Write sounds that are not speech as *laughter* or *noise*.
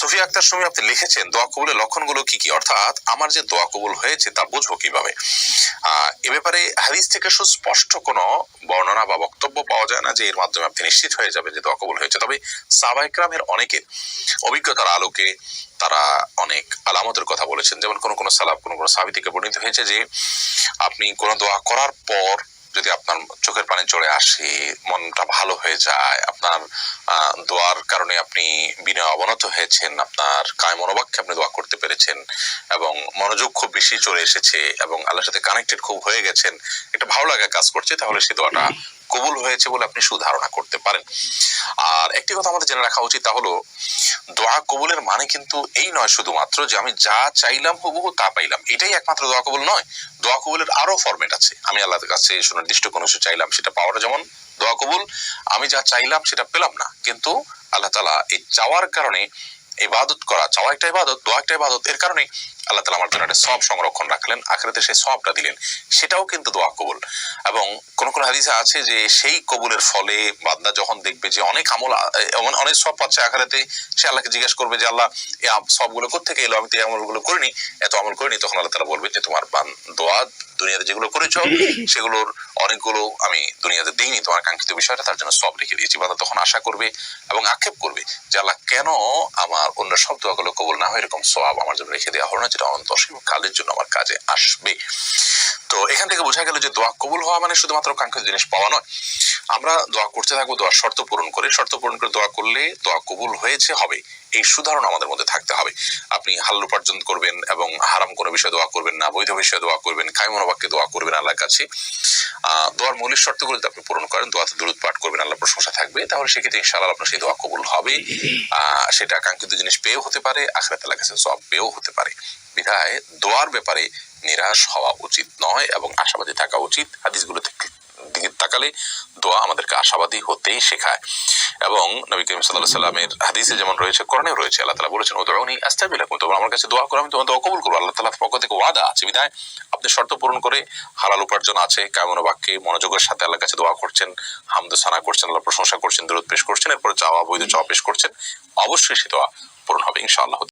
সুফিয়া আক্তার সুমি, আপনি লিখেছেন দোয়া কবুলের লক্ষণগুলো কি কি? অর্থাৎ আমার যে দোয়া কবুল হয়েছে তা বুঝব কীভাবে? এ ব্যাপারে হাদিস থেকে সুস্পষ্ট কোনো বর্ণনা বা বক্তব্য পাওয়া যায় না যে এর মাধ্যমে আপনি নিশ্চিত হয়ে যাবেন যে দোয়া কবুল হয়েছে। তবে সাবাইকরামের অনেকের অভিজ্ঞতার আলোকে তারা অনেক আলামতের কথা বলেছেন। যেমন কোন কোন সালাব কোন কোন সাবি থেকে বর্ণিত হয়েছে যে আপনি কোনো দোয়া করার পর যদি আপনার চোখের পানি চলে আসে, মনটা ভালো হয়ে যায়, আপনার দোয়ার কারণে আপনি বিনয় অবনত হয়েছেন, আপনার কায় মনোবাক্যে আপনি দোয়া করতে পেরেছেন এবং মনোযোগ খুব বেশি চলে এসেছে এবং আল্লাহর সাথে কানেক্টেড খুব হয়ে গেছেন। একটা ভালো লাগা কাজ করছে, তাহলে সেই দোয়াটা কবুল হয়েছে বলে আপনি সুধারণা করতে পারেন। আর একটি কথা আমাদের জেনে রাখা উচিত তা হলো দোয়া কবুলের মানে কিন্তু এই নয় শুধুমাত্র যে আমি যা চাইলাম হুবহু তা পাইলাম। এটাই একমাত্র দোয়া কবুল নয়, দোয়া কবুলের আরও ফরম্যাট আছে। আমি আল্লাহর কাছে সুনির্দিষ্ট কোনো কিছু চাইলাম, সেটা পাওয়াটা যেমন দোয়া কবুল, আমি যা চাইলাম সেটা পেলাম না। কিন্তু আল্লাহ তালা এই চাওয়ার কারণে ইবাদত করা চাওয়া একটা ইবাদত, দোয়া একটা ইবাদত, এর কারণে আল্লাহ তালা আমার জন্য একটা সব সংরক্ষণ রাখলেন, আখেরাতে সেই সবটা দিলেন। সেটাও কিন্তু দোয়া কবুল। এবং কোন কোন হাদিসে আছে যে, সেই কবুলের ফলে বান্দা যখন দেখবে যে অনেক আমল অনেক সব পাচ্ছে আখেরাতে, সে আল্লাহকে জিজ্ঞেস করবে যে, আল্লাহ সবগুলো কোথেকে এলো? আমি তো এই আমলগুলো করিনি। এত আমল করিনি, তখন আল্লাহ তালা বলবে যে, তোমার দোয়া দুনিয়াতে যেগুলো করেছ *laughs* সেগুলোর অনেকগুলো আমি দুনিয়াতে দিইনি। তোমার কাঙ্ক্ষিত বিষয়টা তার জন্য সব রেখে দিয়েছি। বান্দা তখন আশা করবে এবং আক্ষেপ করবে যে আল্লাহ কেন আমার অন্য সব দোয়াগুলো কবল না হয়? এরকম সব আমার জন্য রেখে দেওয়া হলো না যেটা অনন্ত অসীম কালের জন্য আমার কাজে আসবে। তো এখান থেকে বোঝা গেল যে দোয়া কবুল হওয়া মানে শুধুমাত্র কাঙ্ক্ষিত জিনিস পাওয়া নয়। আমরা দোয়া করতে থাকব, দোয়ার শর্ত পূরণ করে। শর্ত পূরণ করে দোয়া করলে দোয়া কবুল হয়েছে, হবে। এই সুধারণা আমাদের মধ্যে থাকতে হবে। আপনি হালাল উপার্জন করবেন এবং হারাম কোনো বিষয়ে দোয়া করবেন না, বৈধ বিষয়ে দোয়া করবেন কায়মনোবাক্যে দোয়া করবেন আল্লাহর কাছে। দোয়ার মৌলিক শর্তগুলো যদি আপনি পূরণ করেন দোয়াতে দূরত পাঠ করবেন আল্লাহ প্রশংসা থাকবে। তাহলে সেক্ষেত্রে ইনশাআল্লাহ আপনার সেই দোয়া কবুল হবে। সেটা কাঙ্ক্ষিত জিনিস পেয়েও হতে পারে, আখরাত আল্লাহ কাছে সব পেয়েও হতে পারে। বিধায় দোয়ার ব্যাপারে নিরাশ হওয়া উচিত নয় এবং আশাবাদী থাকা উচিত। হাদিসগুলো থেকে দিকে তাকালে দোয়া আমাদেরকে আশাবাদী হতেই শেখায়। এবং নবী করিম সাল্লাহ সাল্লামের হাদিসে যেমন রয়েছে, কোরআনেও রয়েছে, আল্লাহ তালা বলেছেন ও দোয়া উনি আস্তাবিল তোমরা আমার কাছে দোয়া করো, আমি তোমার দোয়া কবুল করব। আল্লাহ তালার পক্ষ থেকে ওয়াদা আছে, বিধায় আপনি শর্ত পূরণ করে হালাল উপার্জন আছে, কামন বাক্যে মনোযোগের সাথে আল্লাহর কাছে দোয়া করছেন, হামদ সানা করছেন আল্লাহ প্রশংসা করছেন দূরত পেশ করছেন, এরপরে চাওয়া বৈধ চাওয়া পেশ করছেন, অবশ্যই সে দোয়া পূরণ হবে, ইনশাআল্লাহ।